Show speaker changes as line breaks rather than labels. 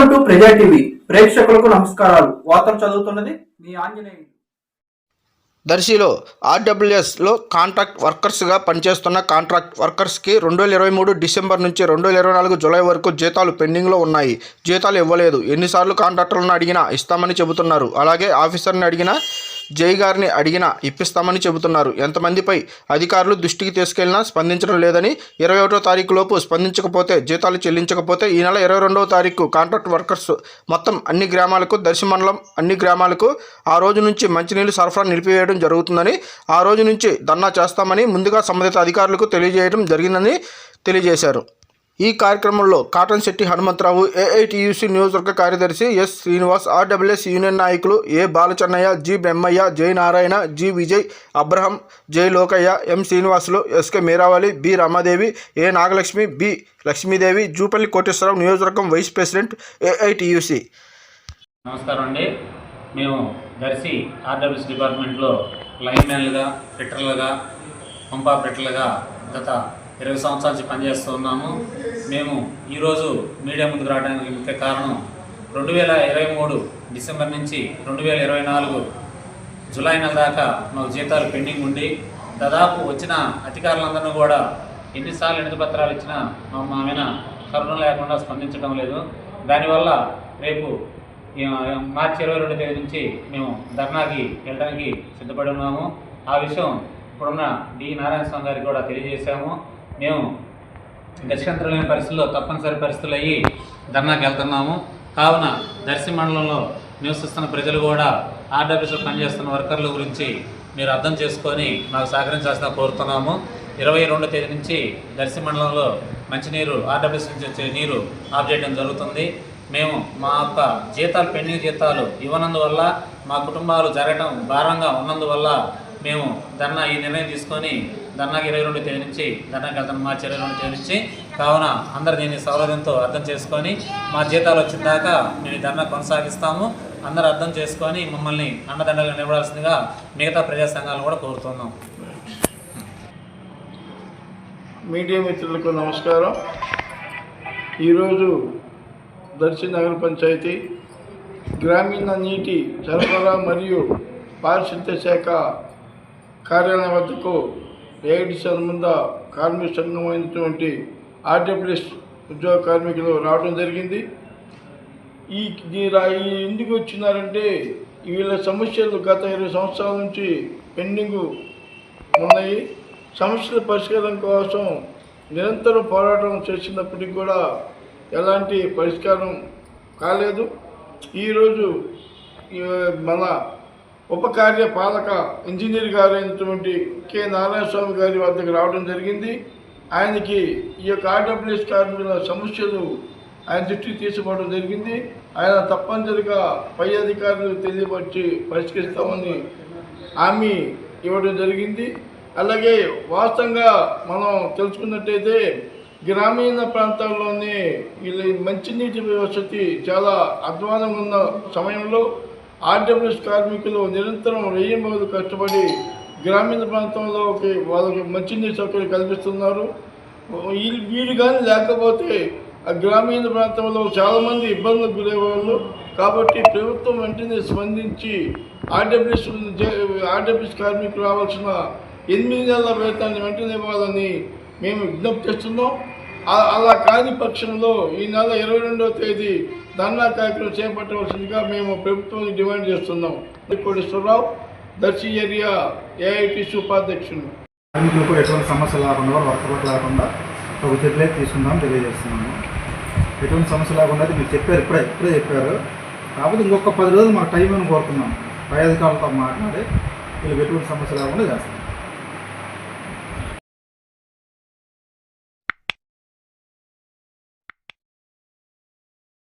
Welcome to ప్రజా TV ప్రేక్షకులకు నమస్కారాలు. వార్తలు చదువుతున్నది మీ ఆంజనేయులు.
దర్శిలో ఆర్డబ్ల్యూఎస్లో కాంట్రాక్ట్ వర్కర్స్గా పనిచేస్తున్న కాంట్రాక్ట్ వర్కర్స్కి రెండు వేల ఇరవై మూడు డిసెంబర్ నుంచి రెండు వేల ఇరవై నాలుగు జూలై వరకు జీతాలు పెండింగ్లో ఉన్నాయి. జీతాలు ఇవ్వలేదు. ఎన్నిసార్లు కాంట్రాక్టర్లను అడిగినా ఇస్తామని చెబుతున్నారు. అలాగే ఆఫీసర్ని అడిగినా జై గారిని అడిగినా ఇప్పిస్తామని చెబుతున్నారు. ఎంతమందిపై అధికారులు దృష్టికి తీసుకెళ్ళినా స్పందించడం లేదని ఇరవై ఒకటో తారీఖు లోపు స్పందించకపోతే జీతాలు చెల్లించకపోతే ఈ నెల ఇరవై రెండవ తారీఖు కాంట్రాక్ట్ వర్కర్స్ మొత్తం అన్ని గ్రామాలకు దర్శి మండలం అన్ని గ్రామాలకు ఆ రోజు నుంచి మంచినీళ్ళు సరఫరా నిలిపివేయడం జరుగుతుందని ఆ రోజు నుంచి ధర్నా చేస్తామని ముందుగా సంబంధిత అధికారులకు తెలియజేయడం జరిగిందని తెలియజేశారు. ఈ కార్యక్రమంలో కాటన్ శెట్టి హనుమంతరావు ఏఐటియుసి నియోజకవర్గ కార్యదర్శి ఎస్ శ్రీనివాస్ ఆర్డబ్ల్యూఎస్ యూనియన్ నాయకులు ఏ బాలచన్నయ్య జి బ్రహ్మయ్య జై Narayana G Vijay Abraham Jai Lokayya M Srinivasulu SK Meeravali B Ramadevi A Nagalakshmi B Lakshmidevi Jupalli Koteswararao నియోజకవర్గం వైస్ ప్రెసిడెంట్ ఏఐటియుసి.
నమస్కారం అండి. మేము దర్శి ఆర్డబ్ల్యూఎస్ డిపార్ట్మెంట్లో లైన్మెన్లుగా ఫిట్టర్లుగా పంప్ ఆపరేటర్లుగా గత ఇరవై సంవత్సరాల నుంచి పనిచేస్తూ ఉన్నాము. మేము ఈరోజు మీడియా ముందుకు రావడానికి ముఖ్య కారణం రెండు వేల ఇరవై మూడు డిసెంబర్ నుంచి రెండు వేల ఇరవై నాలుగు జూలై నెల దాకా మాకు జీతాలు పెండింగ్ ఉండి దాదాపు వచ్చిన అధికారులందరినీ కూడా ఎన్నిసార్లు ఎన్ని పత్రాలు ఇచ్చినా మా మామిన కరుణ లేకుండా స్పందించడం లేదు. దానివల్ల రేపు మార్చి ఇరవై రెండు తేదీ నుంచి మేము ధర్నాకి వెళ్ళడానికి సిద్ధపడి ఉన్నాము. ఆ విషయం ఇప్పుడున్న డి. నారాయణ స్వామి గారికి కూడా తెలియజేశాము. మేము గత్యంతరమైన పరిస్థితుల్లో తప్పనిసరి పరిస్థితులు అయ్యి ధర్నాకి వెళ్తున్నాము. కావున దర్శి మండలంలో నివసిస్తున్న ప్రజలు కూడా ఆర్డబ్ల్యూస్లో పనిచేస్తున్న వర్కర్ల గురించి మీరు అర్థం చేసుకొని మాకు సహకరించాల్సిన కోరుతున్నాము. ఇరవై రెండో తేదీ నుంచి దర్శి మండలంలో మంచినీరు ఆర్డబ్ల్యూస్ నుంచి వచ్చే నీరు ఆఫ్ చేయడం జరుగుతుంది. మేము మా యొక్క జీతాలు పెండింగ్ జీతాలు ఇవ్వనందువల్ల మా కుటుంబాలు జరగటం భారంగా ఉన్నందువల్ల మేము ధర్నా ఈ నిర్ణయం తీసుకొని ధర్నాకి ఇరవై రెండు తేదీ నుంచి ధర్నాకి వెళ్తాను మార్చి ఇరవై రెండు తేదీ నుంచి. కావున అందరు దీన్ని సౌలభ్యంతో అర్థం చేసుకొని మా జీతాలు వచ్చిన దాకా మేము ఈ ధర్నా కొనసాగిస్తాము. అందరూ అర్థం చేసుకొని మమ్మల్ని అన్నదండలుగా నిలబడాల్సిందిగా మిగతా ప్రజా సంఘాలను కూడా కోరుతున్నాం.
మీడియా మిత్రులకు నమస్కారం. ఈరోజు దర్శి నగర పంచాయతీ గ్రామీణ నీటి సరఫరా మరియు పారిశుద్ధ్య శాఖ కార్యాలయం వద్దకు ఏఐడి సంబంధ కార్మిక సంఘం అయినటువంటి ఆర్డబ్ల్యూఎస్ ఉద్యోగ కార్మికులు రావడం జరిగింది. ఈ ఈ ఎందుకు వచ్చినారంటే వీళ్ళ సమస్యలు గత ఇరవై సంవత్సరాల నుంచి పెండింగు ఉన్నాయి. సమస్యల పరిష్కారం కోసం నిరంతరం పోరాటం చేసినప్పటికీ కూడా ఎలాంటి పరిష్కారం కాలేదు. ఈరోజు మన ఉపకార్య పాలక ఇంజనీర్ గారు అయినటువంటి కె. నారాయణస్వామి గారి వద్దకు రావడం జరిగింది. ఆయనకి ఈ యొక్క ఆర్డబ్ల్యూఎస్ కార్మికుల సమస్యలు ఆయన దృష్టికి తీసుకోవడం జరిగింది. ఆయన తప్పనిసరిగా పై అధికారులు తెలియపరిచి పరిష్కరిస్తామని హామీ ఇవ్వడం జరిగింది. అలాగే వాస్తవంగా మనం తెలుసుకున్నట్టయితే గ్రామీణ ప్రాంతాల్లోనే వీళ్ళ మంచినీటి వ్యవస్థ చాలా అధ్వానం ఉన్న సమయంలో ఆర్డబ్ల్యూఎస్ కార్మికులు నిరంతరం వెయ్యి రోజులు కష్టపడి గ్రామీణ ప్రాంతంలో వాళ్ళకి మంచినీటి సౌకర్యం కల్పిస్తున్నారు. వీళ్ళు కానీ లేకపోతే ఆ గ్రామీణ ప్రాంతంలో చాలామంది ఇబ్బందులకు గురయ్యేవాళ్ళు. కాబట్టి ప్రభుత్వం వెంటనే స్పందించి ఆర్డబ్ల్యూఎస్ ఆర్డబ్ల్యూఎస్ కార్మికులు రావాల్సిన ఎనిమిది నెలల వేతనాన్ని వెంటనే ఇవ్వాలని మేము విజ్ఞప్తి చేస్తున్నాం. అలా కాని పక్షంలో ఈ నెల ఇరవై రెండవ తేదీ ధర్నా కార్యక్రమం చేపట్టవలసిందిగా మేము ప్రభుత్వం డిమాండ్ చేస్తున్నాం. కోటేశ్వరరావు దర్శి ఏరియా ఏఐటిసి ఉపాధ్యక్షులు.
కార్మికులకు ఎటువంటి సమస్య లేకుండా వర్కౌట్ లేకుండా ఒక చర్యలే తీసుకుందాం తెలియజేస్తున్నాము. ఎటువంటి సమస్య లేకుండా అయితే మీరు చెప్పారు ఇప్పుడే ఇప్పుడే చెప్పారు. కాకపోతే ఇంకొక పది రోజులు మాకు టైం అని కోరుతున్నాం. పై అధికారులతో మాట్లాడి వీళ్ళకి ఎటువంటి సమస్య లేకుండా చేస్తాం.